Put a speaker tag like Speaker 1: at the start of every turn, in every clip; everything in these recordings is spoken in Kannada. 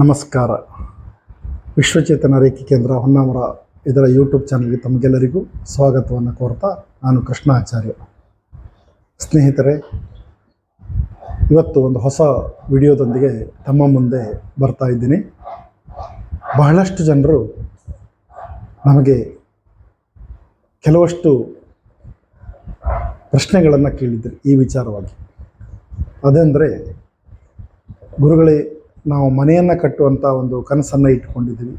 Speaker 1: ನಮಸ್ಕಾರ. ವಿಶ್ವಚೇತನ ರೇಖೆ ಕೇಂದ್ರ ಹೊನ್ನಾವರ ಇದರ ಯೂಟ್ಯೂಬ್ ಚಾನಲ್ಗೆ ತಮಗೆಲ್ಲರಿಗೂ ಸ್ವಾಗತವನ್ನು ಕೋರ್ತಾ ನಾನು ಕೃಷ್ಣ ಆಚಾರ್ಯ ಸ್ನೇಹಿತರೆ, ಇವತ್ತು ಒಂದು ಹೊಸ ವಿಡಿಯೋದೊಂದಿಗೆ ತಮ್ಮ ಮುಂದೆ ಬರ್ತಾ ಇದ್ದೀನಿ. ಬಹಳಷ್ಟು ಜನರು ನಮಗೆ ಕೆಲವಷ್ಟು ಪ್ರಶ್ನೆಗಳನ್ನು ಕೇಳಿದ್ರು ಈ ವಿಚಾರವಾಗಿ. ಅದೆಂದರೆ, ಗುರುಗಳೇ ನಾವು ಮನೆಯನ್ನು ಕಟ್ಟುವಂಥ ಒಂದು ಕನಸನ್ನು ಇಟ್ಕೊಂಡಿದ್ದೀವಿ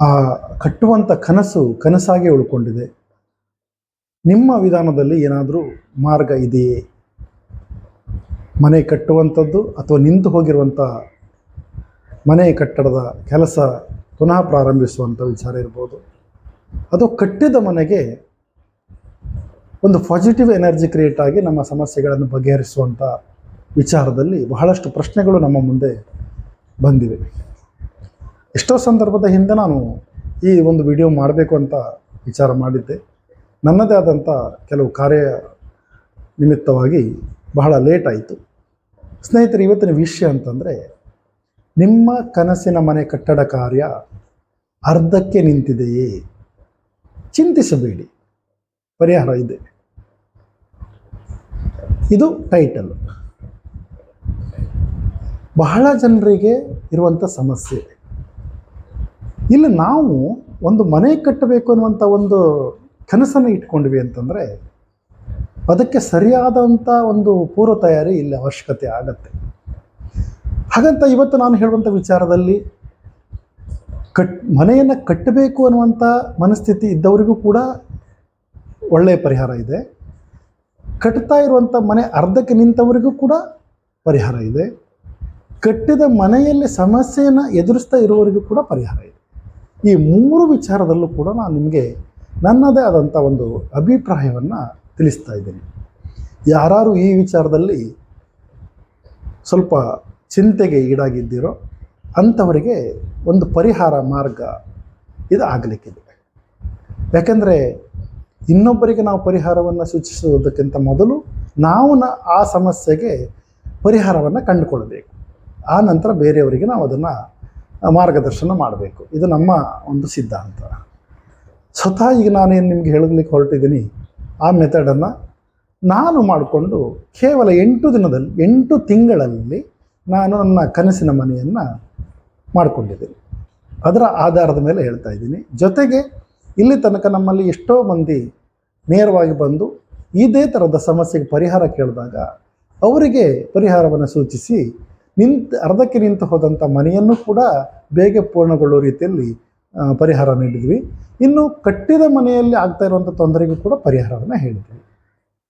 Speaker 1: ಆ ಕಟ್ಟುವಂಥ ಕನಸು ಕನಸಾಗಿ ಉಳ್ಕೊಂಡಿದೆ. ನಿಮ್ಮ ವಿಧಾನದಲ್ಲಿ ಏನಾದರೂ ಮಾರ್ಗ ಇದೆಯೇ? ಮನೆ ಕಟ್ಟುವಂಥದ್ದು ಅಥವಾ ನಿಂತು ಹೋಗಿರುವಂಥ ಮನೆ ಕಟ್ಟಡದ ಕೆಲಸ ಪುನಃ ಪ್ರಾರಂಭಿಸುವಂಥ ವಿಚಾರ ಇರ್ಬೋದು. ಅದು ಕಟ್ಟಿದ ಮನೆಗೆ ಒಂದು ಪಾಸಿಟಿವ್ ಎನರ್ಜಿ ಕ್ರಿಯೇಟ್ ಆಗಿ ನಮ್ಮ ಸಮಸ್ಯೆಗಳನ್ನು ಬಗೆಹರಿಸುವಂಥ ವಿಚಾರದಲ್ಲಿ ಬಹಳಷ್ಟು ಪ್ರಶ್ನೆಗಳು ನಮ್ಮ ಮುಂದೆ ಬಂದಿವೆ. ಎಷ್ಟೋ ಸಂದರ್ಭದ ಹಿಂದೆ ನಾನು ಈ ಒಂದು ವಿಡಿಯೋ ಮಾಡಬೇಕು ಅಂತ ವಿಚಾರ ಮಾಡಿದ್ದೆ. ನನ್ನದೇ ಆದಂಥ ಕೆಲವು ಕಾರ್ಯ ನಿಮಿತ್ತವಾಗಿ ಬಹಳ ಲೇಟ್ ಆಯಿತು. ಸ್ನೇಹಿತರೆ, ಇವತ್ತಿನ ವಿಷಯ ಅಂತಂದರೆ, ನಿಮ್ಮ ಕನಸಿನ ಮನೆ ಕಟ್ಟಡ ಕಾರ್ಯ ಅರ್ಧಕ್ಕೆ ನಿಂತಿದೆಯೇ? ಚಿಂತಿಸಬೇಡಿ. ಪರಿಹಾರ ಇದೆ. ಇದು ಟೈಟಲ್ ಬಹಳ ಜನರಿಗೆ ಇರುವಂಥ ಸಮಸ್ಯೆ. ಇಲ್ಲಿ ನಾವು ಒಂದು ಮನೆ ಕಟ್ಟಬೇಕು ಅನ್ನುವಂಥ ಒಂದು ಕನಸನ್ನು ಇಟ್ಕೊಂಡ್ವಿ ಅಂತಂದರೆ, ಅದಕ್ಕೆ ಸರಿಯಾದಂಥ ಒಂದು ಪೂರ್ವ ತಯಾರಿ ಇಲ್ಲಿ ಅವಶ್ಯಕತೆ ಆಗತ್ತೆ. ಹಾಗಂತ ಇವತ್ತು ನಾನು ಹೇಳುವಂಥ ವಿಚಾರದಲ್ಲಿ, ಕಟ್, ಮನೆಯನ್ನು ಕಟ್ಟಬೇಕು ಅನ್ನುವಂಥ ಮನಸ್ಥಿತಿ ಇದ್ದವರಿಗೂ ಕೂಡ ಒಳ್ಳೆಯ ಪರಿಹಾರ ಇದೆ. ಕಟ್ತಾ ಇರುವಂಥ ಮನೆ ಅರ್ಧಕ್ಕೆ ನಿಂತವರಿಗೂ ಕೂಡ ಪರಿಹಾರ ಇದೆ. ಕಟ್ಟಿದ ಮನೆಯಲ್ಲಿ ಸಮಸ್ಯೆಯನ್ನು ಎದುರಿಸ್ತಾ ಇರುವವರಿಗೂ ಕೂಡ ಪರಿಹಾರ ಇದೆ. ಈ ಮೂರು ವಿಚಾರದಲ್ಲೂ ಕೂಡ ನಾನು ನಿಮಗೆ ನನ್ನದೇ ಆದಂಥ ಒಂದು ಅಭಿಪ್ರಾಯವನ್ನು ತಿಳಿಸ್ತಾ ಇದ್ದೀನಿ. ಯಾರು ಈ ವಿಚಾರದಲ್ಲಿ ಸ್ವಲ್ಪ ಚಿಂತೆಗೆ ಈಡಾಗಿದ್ದೀರೋ ಅಂಥವರಿಗೆ ಒಂದು ಪರಿಹಾರ ಮಾರ್ಗ ಇದು ಆಗಲಿಕ್ಕಿದೆ ಯಾಕಂದರೆ ಇನ್ನೊಬ್ಬರಿಗೆ ನಾವು ಪರಿಹಾರವನ್ನು ಸೂಚಿಸುವುದಕ್ಕಿಂತ ಮೊದಲು ನಾವು ಆ ಸಮಸ್ಯೆಗೆ ಪರಿಹಾರವನ್ನು ಕಂಡುಕೊಳ್ಬೇಕು ಆ ನಂತರ ಬೇರೆಯವರಿಗೆ ನಾವು ಅದನ್ನು ಮಾರ್ಗದರ್ಶನ ಮಾಡಬೇಕು. ಇದು ನಮ್ಮ ಒಂದು ಸಿದ್ಧಾಂತ. ಸ್ವತಃ ಈಗ ನಾನೇನು ನಿಮಗೆ ಹೇಳಲಿಕ್ಕೆ ಹೊರಟಿದ್ದೀನಿ, ಆ ಮೆಥಡನ್ನು ನಾನು ಮಾಡಿಕೊಂಡು ಕೇವಲ ಎಂಟು ದಿನದಲ್ಲಿ, ಎಂಟು ತಿಂಗಳಲ್ಲಿ ನಾನು ನನ್ನ ಕನಸಿನ ಮನೆಯನ್ನು ಮಾಡಿಕೊಂಡಿದ್ದೀನಿ. ಅದರ ಆಧಾರದ ಮೇಲೆ ಹೇಳ್ತಾ ಇದ್ದೀನಿ. ಜೊತೆಗೆ ಇಲ್ಲಿ ತನಕ ನಮ್ಮಲ್ಲಿ ಎಷ್ಟೋ ಮಂದಿ ನೇರವಾಗಿ ಬಂದು ಇದೇ ಥರದ ಸಮಸ್ಯೆಗೆ ಪರಿಹಾರ ಕೇಳಿದಾಗ ಅವರಿಗೆ ಪರಿಹಾರವನ್ನು ಸೂಚಿಸಿ ನಿಂತು, ಅರ್ಧಕ್ಕೆ ನಿಂತು ಹೋದಂಥ ಮನೆಯನ್ನು ಕೂಡ ಬೇಗ ಪೂರ್ಣಗೊಳ್ಳುವ ರೀತಿಯಲ್ಲಿ ಪರಿಹಾರ ನೀಡಿದ್ವಿ. ಇನ್ನು ಕಟ್ಟಿದ ಮನೆಯಲ್ಲಿ ಆಗ್ತಾ ಇರುವಂಥ ತೊಂದರೆಗೂ ಕೂಡ ಪರಿಹಾರವನ್ನು ಹೇಳಿದ್ವಿ.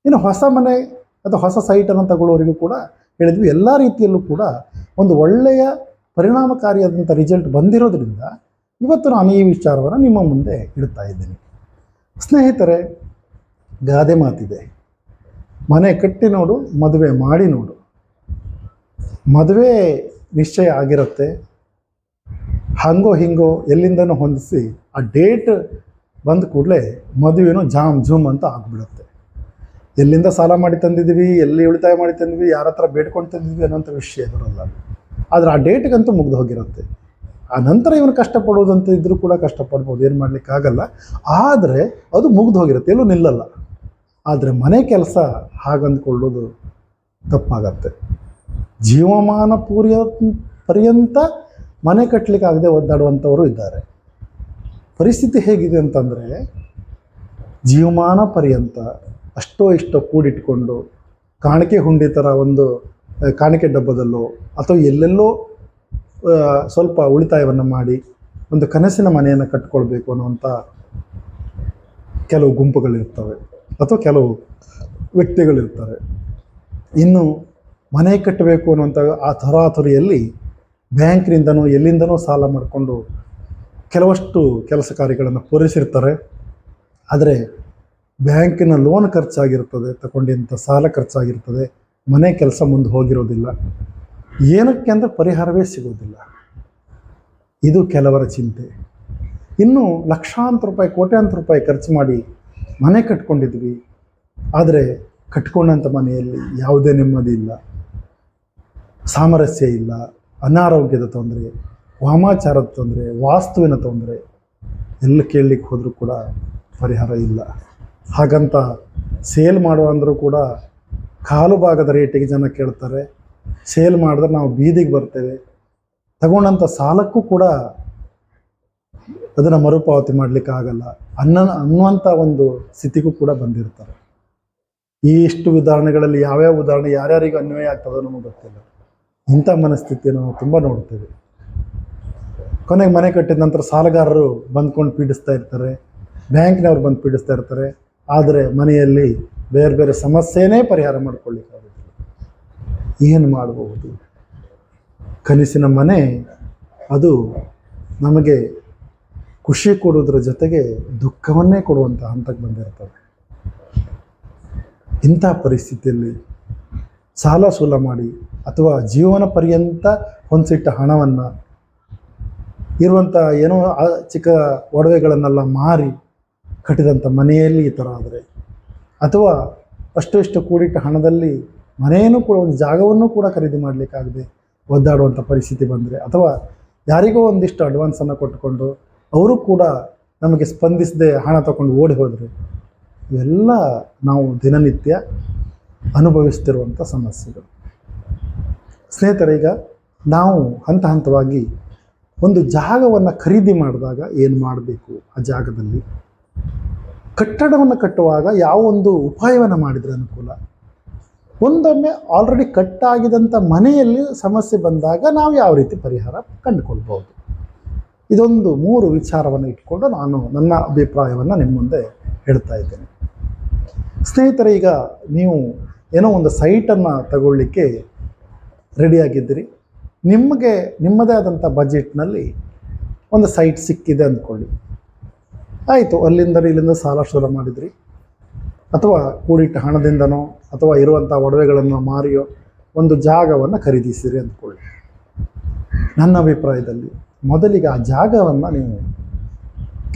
Speaker 1: ಇನ್ನು ಹೊಸ ಮನೆ ಅಥವಾ ಹೊಸ ಸೈಟನ್ನು ತಗೊಳ್ಳೋರಿಗೂ ಕೂಡ ಹೇಳಿದ್ವಿ. ಎಲ್ಲ ರೀತಿಯಲ್ಲೂ ಕೂಡ ಒಂದು ಒಳ್ಳೆಯ ಪರಿಣಾಮಕಾರಿಯಾದಂಥ ರಿಸಲ್ಟ್ ಬಂದಿರೋದ್ರಿಂದ ಇವತ್ತು ನಾನು ಈ ವಿಚಾರವನ್ನು ನಿಮ್ಮ ಮುಂದೆ ಇಡ್ತಾ ಇದ್ದೇನೆ. ಸ್ನೇಹಿತರೆ, ಗಾದೆ ಮಾತಿದೆ. ಮನೆ ಕಟ್ಟಿ ನೋಡು, ಮದುವೆ ಮಾಡಿ ನೋಡು. ಮದುವೆ ನಿಶ್ಚಯ ಆಗಿರುತ್ತೆ. ಹಂಗೋ ಹಿಂಗೋ ಎಲ್ಲಿಂದನೂ ಹೊಂದಿಸಿ ಆ ಡೇಟ್ ಬಂದ ಕೂಡಲೇ ಮದುವೆನೂ ಜಾಮ್ ಜೂಮ್ ಅಂತ ಆಗ್ಬಿಡುತ್ತೆ. ಎಲ್ಲಿಂದ ಸಾಲ ಮಾಡಿ ತಂದಿದ್ದೀವಿ, ಎಲ್ಲಿ ಉಳಿತಾಯ ಮಾಡಿ ತಂದಿದ್ವಿ ಯಾರ ಹತ್ರ ಬೇಡ್ಕೊಂಡು ತಂದಿದ್ವಿ ಅನ್ನೋಂಥ ವಿಷಯ ಬರೋಲ್ಲ ಆದರೆ ಆ ಡೇಟ್ಗಂತೂ ಮುಗಿದು ಹೋಗಿರುತ್ತೆ. ಆ ನಂತರ ಇವನು ಕಷ್ಟಪಡೋದಂತ ಇದ್ದರೂ ಕೂಡ ಕಷ್ಟಪಡ್ಬೋದು, ಏನು ಮಾಡಲಿಕ್ಕಾಗಲ್ಲ ಆದರೆ ಅದು ಮುಗಿದು ಹೋಗಿರುತ್ತೆ, ಎಲ್ಲೂ ನಿಲ್ಲಲ್ಲ. ಆದರೆ ಮನೆ ಕೆಲಸ ಹಾಗಂದ್ಕೊಳ್ಳೋದು ತಪ್ಪಾಗತ್ತೆ. ಜೀವಮಾನ ಪೂರ್ಯ ಪರ್ಯಂತ ಮನೆ ಕಟ್ಟಲಿಕ್ಕಾಗದೆ ಒದ್ದಾಡುವಂಥವರು ಇದ್ದಾರೆ. ಪರಿಸ್ಥಿತಿ ಹೇಗಿದೆ ಅಂತಂದರೆ ಜೀವಮಾನ ಪರ್ಯಂತ ಅಷ್ಟೋ ಇಷ್ಟೋ ಕೂಡಿಟ್ಕೊಂಡು ಕಾಣಿಕೆ ಹುಂಡಿ ಥರ ಒಂದು ಕಾಣಿಕೆ ಡಬ್ಬದಲ್ಲೋ ಅಥವಾ ಎಲ್ಲೆಲ್ಲೋ ಸ್ವಲ್ಪ ಉಳಿತಾಯವನ್ನು ಮಾಡಿ ಒಂದು ಕನಸಿನ ಮನೆಯನ್ನು ಕಟ್ಕೊಳ್ಬೇಕು ಅನ್ನುವಂಥ ಕೆಲವು ಗುಂಪುಗಳಿರ್ತವೆ ಅಥವಾ ಕೆಲವು ವ್ಯಕ್ತಿಗಳಿರ್ತಾರೆ ಇನ್ನು ಮನೆ ಕಟ್ಟಬೇಕು ಅನ್ನುವಂಥ ಆ ತರಾತುರಿಯಲ್ಲಿ ಬ್ಯಾಂಕ್ನಿಂದನೋ ಎಲ್ಲಿಂದನೋ ಸಾಲ ಮಾಡಿಕೊಂಡು ಕೆಲವಷ್ಟು ಕೆಲಸ ಕಾರ್ಯಗಳನ್ನು ಪೂರೈಸಿರ್ತಾರೆ. ಆದರೆ ಬ್ಯಾಂಕಿನ ಲೋನ್ ಖರ್ಚಾಗಿರ್ತದೆ ತಗೊಂಡಂಥ ಸಾಲ ಖರ್ಚಾಗಿರ್ತದೆ, ಮನೆ ಕೆಲಸ ಮುಂದೆ ಹೋಗಿರೋದಿಲ್ಲ. ಏನಕ್ಕೆ ಅಂದರೆ ಪರಿಹಾರವೇ ಸಿಗೋದಿಲ್ಲ. ಇದು ಕೆಲವರ ಚಿಂತೆ. ಇನ್ನು ಲಕ್ಷಾಂತರ ರೂಪಾಯಿ, ಕೋಟ್ಯಾಂತರ ರೂಪಾಯಿ ಖರ್ಚು ಮಾಡಿ ಮನೆ ಕಟ್ಕೊಂಡಿದ್ವಿ. ಆದರೆ ಕಟ್ಕೊಂಡಂಥ ಮನೆಯಲ್ಲಿ ಯಾವುದೇ ನೆಮ್ಮದಿ ಇಲ್ಲ. ಸಾಮರಸ್ಯ ಇಲ್ಲ, ಅನಾರೋಗ್ಯದ ತೊಂದರೆ, ವಾಮಾಚಾರದ ತೊಂದರೆ, ವಾಸ್ತುವಿನ ತೊಂದರೆ, ಎಲ್ಲ ಕೇಳಲಿಕ್ಕೆ ಹೋದರೂ ಕೂಡ ಪರಿಹಾರ ಇಲ್ಲ. ಹಾಗಂತ ಸೇಲ್ ಮಾಡುವ ಅಂದರೂ ಕೂಡ ಕಾಲು ಭಾಗದ ರೇಟಿಗೆ ಜನ ಕೇಳ್ತಾರೆ. ಸೇಲ್ ಮಾಡಿದ್ರೆ ನಾವು ಬೀದಿಗೆ ಬರ್ತೇವೆ. ತಗೊಂಡಂಥ ಸಾಲಕ್ಕೂ ಕೂಡ ಅದನ್ನು ಮರುಪಾವತಿ ಮಾಡಲಿಕ್ಕೆ ಆಗಲ್ಲ. ಅನ್ನ, ಅನ್ನುವಂಥ ಒಂದು ಸ್ಥಿತಿಗೂ ಕೂಡ ಬಂದಿರ್ತಾರೆ. ಈ ಇಷ್ಟು ಉದಾಹರಣೆಗಳಲ್ಲಿ ಯಾವ್ಯಾವ ಉದಾಹರಣೆ, ಯಾರ್ಯಾರಿಗೂ ಅನ್ವಯ ಆಗ್ತದೋ ನಮಗೆ ಗೊತ್ತಿಲ್ಲ. ಇಂಥ ಮನಸ್ಥಿತಿಯನ್ನು ನಾವು ತುಂಬ ನೋಡ್ತೇವೆ. ಕೊನೆಗೆ ಮನೆ ಕಟ್ಟಿದ ನಂತರ ಸಾಲಗಾರರು ಬಂದ್ಕೊಂಡು ಪೀಡಿಸ್ತಾ ಇರ್ತಾರೆ. ಬ್ಯಾಂಕ್ನವ್ರು ಬಂದು ಪೀಡಿಸ್ತಾ ಇರ್ತಾರೆ. ಆದರೆ ಮನೆಯಲ್ಲಿ ಬೇರೆ ಬೇರೆ ಸಮಸ್ಯೆನೇ ಪರಿಹಾರ ಮಾಡ್ಕೊಳ್ಳಿಕ್ಕಾಗುತ್ತೆ ಏನು ಮಾಡಬಹುದು? ಕನಸಿನ ಮನೆ, ಅದು ನಮಗೆ ಖುಷಿ ಕೊಡೋದ್ರ ಜೊತೆಗೆ ದುಃಖವನ್ನೇ ಕೊಡುವಂಥ ಹಂತಕ್ಕೆ ಬಂದಿರ್ತವೆ ಇಂಥ ಪರಿಸ್ಥಿತಿಯಲ್ಲಿ ಸಾಲ ಸೂಲ ಮಾಡಿ ಅಥವಾ ಜೀವನ ಪರ್ಯಂತ ಹೊಂದಿಸಿಟ್ಟ ಹಣವನ್ನು ಇರುವಂಥ ಏನೋ ಚಿಕ್ಕ ಒಡವೆಗಳನ್ನೆಲ್ಲ ಮಾರಿ ಕಟ್ಟಿದಂಥ ಮನೆಯಲ್ಲಿ ಈ ಥರ ಆದರೆ. ಅಥವಾ ಅಷ್ಟು ಇಷ್ಟು ಕೂಡಿಟ್ಟ ಹಣದಲ್ಲಿ ಮನೆಯನ್ನು ಕೂಡ ಒಂದು ಜಾಗವನ್ನು ಕೂಡ ಖರೀದಿ ಮಾಡಲಿಕ್ಕಾಗದೆ ಒದ್ದಾಡುವಂಥ ಪರಿಸ್ಥಿತಿ ಬಂದರೆ ಅಥವಾ ಯಾರಿಗೋ ಒಂದಿಷ್ಟು ಅಡ್ವಾನ್ಸನ್ನು ಕೊಟ್ಟುಕೊಂಡು ಅವರು ಕೂಡ ನಮಗೆ ಸ್ಪಂದಿಸದೆ ಹಣ ತಗೊಂಡು ಓಡಿ ಹೋದರೆ ಇವೆಲ್ಲ ನಾವು ದಿನನಿತ್ಯ ಅನುಭವಿಸ್ತಿರುವಂಥ ಸಮಸ್ಯೆಗಳು. ಸ್ನೇಹಿತರೆ, ಈಗ ನಾವು ಹಂತ ಹಂತವಾಗಿ ಒಂದು ಜಾಗವನ್ನು ಖರೀದಿ ಮಾಡಿದಾಗ ಏನು ಮಾಡಬೇಕು ಆ ಜಾಗದಲ್ಲಿ? ಕಟ್ಟಡವನ್ನು ಕಟ್ಟುವಾಗ ಯಾವ ಒಂದು ಉಪಾಯವನ್ನು ಮಾಡಿದರೆ ಅನುಕೂಲ? ಒಂದೊಮ್ಮೆ ಆಲ್ರೆಡಿ ಕಟ್ಟಾಗಿದಂಥ ಮನೆಯಲ್ಲಿ ಸಮಸ್ಯೆ ಬಂದಾಗ ನಾವು ಯಾವ ರೀತಿ ಪರಿಹಾರ ಕಂಡುಕೊಳ್ಬೋದು ಇದೊಂದು ಮೂರು ವಿಚಾರವನ್ನು ಇಟ್ಕೊಂಡು ನಾನು ನನ್ನ ಅಭಿಪ್ರಾಯವನ್ನು ನಿಮ್ಮ ಮುಂದೆ ಹೇಳ್ತಾ ಇದ್ದೇನೆ. ಸ್ನೇಹಿತರೆ, ಈಗ ನೀವು ಏನೋ ಒಂದು ಸೈಟನ್ನು ತಗೊಳ್ಳಿಕ್ಕೆ ರೆಡಿಯಾಗಿದ್ದೀರಿ ನಿಮಗೆ, ನಿಮ್ಮದೇ ಆದಂಥ ಬಜೆಟ್ನಲ್ಲಿ ಒಂದು ಸೈಟ್ ಸಿಕ್ಕಿದೆ ಅಂದ್ಕೊಳ್ಳಿ. ಆಯಿತು ಅಲ್ಲಿಂದ ಇಲ್ಲಿಂದ ಸಾಲ ಶುರು ಮಾಡಿದ್ರಿ. ಅಥವಾ ಕೂಡಿಟ್ಟ ಹಣದಿಂದನೋ ಅಥವಾ ಇರುವಂಥ ಒಡವೆಗಳನ್ನು ಮಾರಿಯೋ ಒಂದು ಜಾಗವನ್ನು ಖರೀದಿಸಿರಿ ಅಂದ್ಕೊಳ್ಳಿ. ನನ್ನ ಅಭಿಪ್ರಾಯದಲ್ಲಿ ಮೊದಲಿಗೆ ಆ ಜಾಗವನ್ನು ನೀವು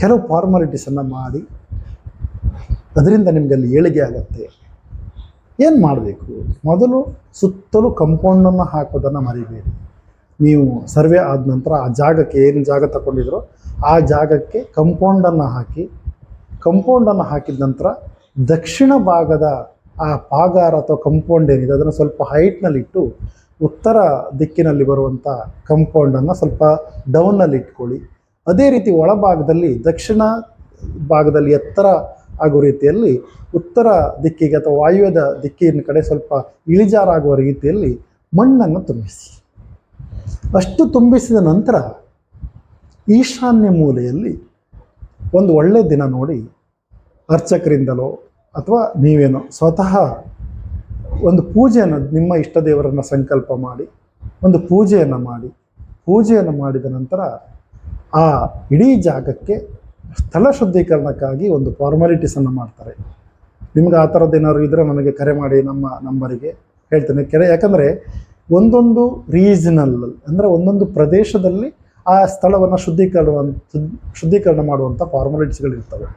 Speaker 1: ಕೆಲವು ಫಾರ್ಮಾಲಿಟೀಸನ್ನು ಮಾಡಿ, ಅದರಿಂದ ನಿಮಗೆ ಅಲ್ಲಿ ಏಳಿಗೆ ಆಗುತ್ತೆ. ಏನು ಮಾಡಬೇಕು? ಮೊದಲು ಸುತ್ತಲೂ ಕಂಪೌಂಡನ್ನು ಹಾಕೋದನ್ನು ಮರಿಬೇಡಿ. ನೀವು ಸರ್ವೆ ಆದ ನಂತರ ಆ ಜಾಗಕ್ಕೆ ಏನು ಜಾಗ ತಗೊಂಡಿದ್ರೋ ಆ ಜಾಗಕ್ಕೆ ಕಂಪೌಂಡನ್ನು ಹಾಕಿ ಕಂಪೌಂಡನ್ನು ಹಾಕಿದ ನಂತರ ದಕ್ಷಿಣ ಭಾಗದ ಆ ಪಾಗಾರ ಅಥವಾ ಕಂಪೌಂಡ್ ಏನಿದೆ, ಅದನ್ನು ಸ್ವಲ್ಪ ಹೈಟ್ನಲ್ಲಿಟ್ಟು ಉತ್ತರ ದಿಕ್ಕಿನಲ್ಲಿ ಬರುವಂಥ ಕಂಪೌಂಡನ್ನು ಸ್ವಲ್ಪ ಡೌನಲ್ಲಿ ಇಟ್ಕೊಳ್ಳಿ. ಅದೇ ರೀತಿ ಒಳಭಾಗದಲ್ಲಿ ದಕ್ಷಿಣ ಭಾಗದಲ್ಲಿ ಎತ್ತರ ಆಗೋ ರೀತಿಯಲ್ಲಿ ಉತ್ತರ ದಿಕ್ಕಿಗೆ ಅಥವಾ ವಾಯುವ್ಯದ ದಿಕ್ಕಿನ ಕಡೆ ಸ್ವಲ್ಪ ಇಳಿಜಾರಾಗುವ ರೀತಿಯಲ್ಲಿ ಮಣ್ಣನ್ನು ತುಂಬಿಸಿ. ಅಷ್ಟು ತುಂಬಿಸಿದ ನಂತರ ಈಶಾನ್ಯ ಮೂಲೆಯಲ್ಲಿ ಒಂದು ಒಳ್ಳೆಯ ದಿನ ನೋಡಿ ಅರ್ಚಕರಿಂದಲೋ ಅಥವಾ ನೀವೇನೋ ಸ್ವತಃ ಒಂದು ಪೂಜೆಯನ್ನು ನಿಮ್ಮ ಇಷ್ಟ ದೇವರನ್ನು ಸಂಕಲ್ಪ ಮಾಡಿ, ಒಂದು ಪೂಜೆಯನ್ನು ಮಾಡಿ, ಪೂಜೆಯನ್ನು ಮಾಡಿದ ನಂತರ ಆ ಇಡೀ ಜಾಗಕ್ಕೆ ಸ್ಥಳ ಶುದ್ಧೀಕರಣಕ್ಕಾಗಿ ಒಂದು ಫಾರ್ಮಾಲಿಟೀಸನ್ನು ಮಾಡ್ತಾರೆ. ನಿಮ್ಗೆ ಆ ಥರದ್ದು ಏನಾದ್ರು ಇದ್ದರೆ ನನಗೆ ಕರೆ ಮಾಡಿ ನಮ್ಮ ನಂಬರಿಗೆ ಹೇಳ್ತೇನೆ. ಕೆರೆ, ಯಾಕಂದರೆ ಒಂದೊಂದು ರೀಜನಲ್ ಅಂದರೆ ಒಂದೊಂದು ಪ್ರದೇಶದಲ್ಲಿ ಆ ಸ್ಥಳವನ್ನು ಶುದ್ಧೀಕರಣ ಶುದ್ಧೀಕರಣ ಮಾಡುವಂಥ ಫಾರ್ಮಾಲಿಟೀಸ್ಗಳಿರ್ತವೆ